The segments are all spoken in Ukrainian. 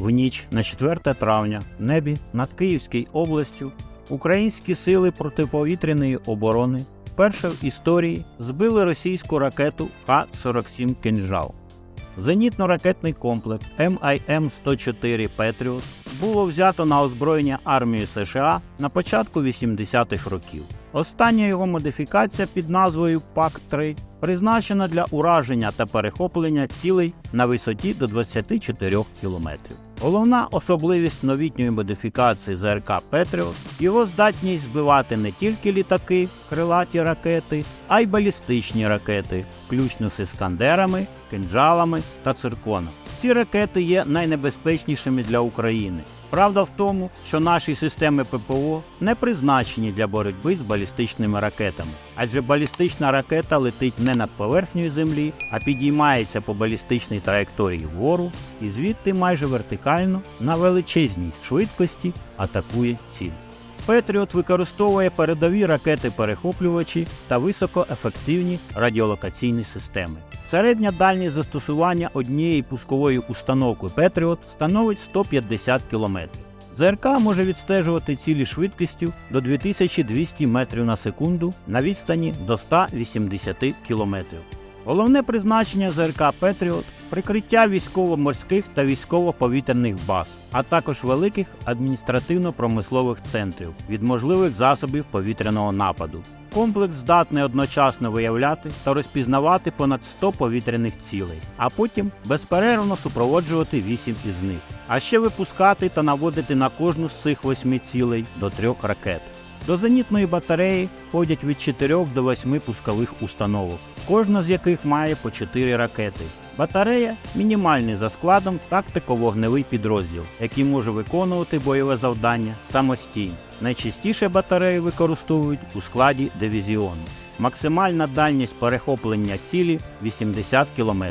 В ніч на 4 травня в небі над Київською областю українські сили протиповітряної оборони вперше в історії збили російську ракету Х-47 «Кинжал». Зенітно-ракетний комплекс МIM-104 Петріот було взято на озброєння армії США на початку 80-х років. Остання його модифікація під назвою ПАК-3 призначена для ураження та перехоплення цілей на висоті до 24 км. Головна особливість новітньої модифікації ЗРК Петріот його здатність збивати не тільки літаки, крилаті ракети, а й балістичні ракети, включно з іскандерами, кинджалами та цирконом. Ці ракети є найнебезпечнішими для України. Правда в тому, що наші системи ППО не призначені для боротьби з балістичними ракетами, адже балістична ракета летить не над поверхнею землі, а підіймається по балістичній траєкторії вгору і звідти майже вертикально на величезній швидкості атакує ціль. Петріот використовує передові ракети-перехоплювачі та високоефективні радіолокаційні системи. Середня дальність застосування однієї пускової установки Петріот становить 150 км. ЗРК може відстежувати цілі швидкістю до 2200 метрів на секунду на відстані до 180 км. Головне призначення ЗРК Петріот прикриття військово-морських та військово-повітряних баз, а також великих адміністративно-промислових центрів від можливих засобів повітряного нападу. Комплекс здатний одночасно виявляти та розпізнавати понад 100 повітряних цілей, а потім безперервно супроводжувати 8 із них, а ще випускати та наводити на кожну з цих 8 цілей до трьох ракет. До зенітної батареї входять від 4 до 8 пускових установок, кожна з яких має по 4 ракети. Батарея мінімальний за складом тактико-вогневий підрозділ, який може виконувати бойове завдання самостійно. Найчастіше батареї використовують у складі дивізіону. Максимальна дальність перехоплення цілі 80 км,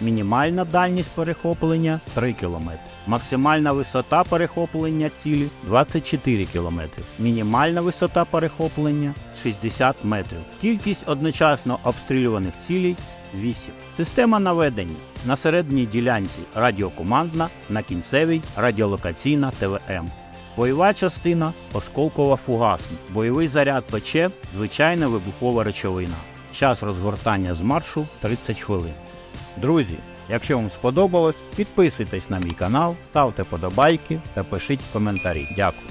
мінімальна дальність перехоплення 3 км, максимальна висота перехоплення цілі 24 км, мінімальна висота перехоплення 60 метрів. Кількість одночасно обстрілюваних цілей 8. Система наведення на середній ділянці радіокомандна, на кінцевій радіолокаційна ТВМ. Бойова частина осколкова фугасна. Бойовий заряд ПЧ звичайна вибухова речовина. Час розгортання з маршу 30 хвилин. Друзі, якщо вам сподобалось, підписуйтесь на мій канал, ставте подобайки та пишіть коментарі. Дякую.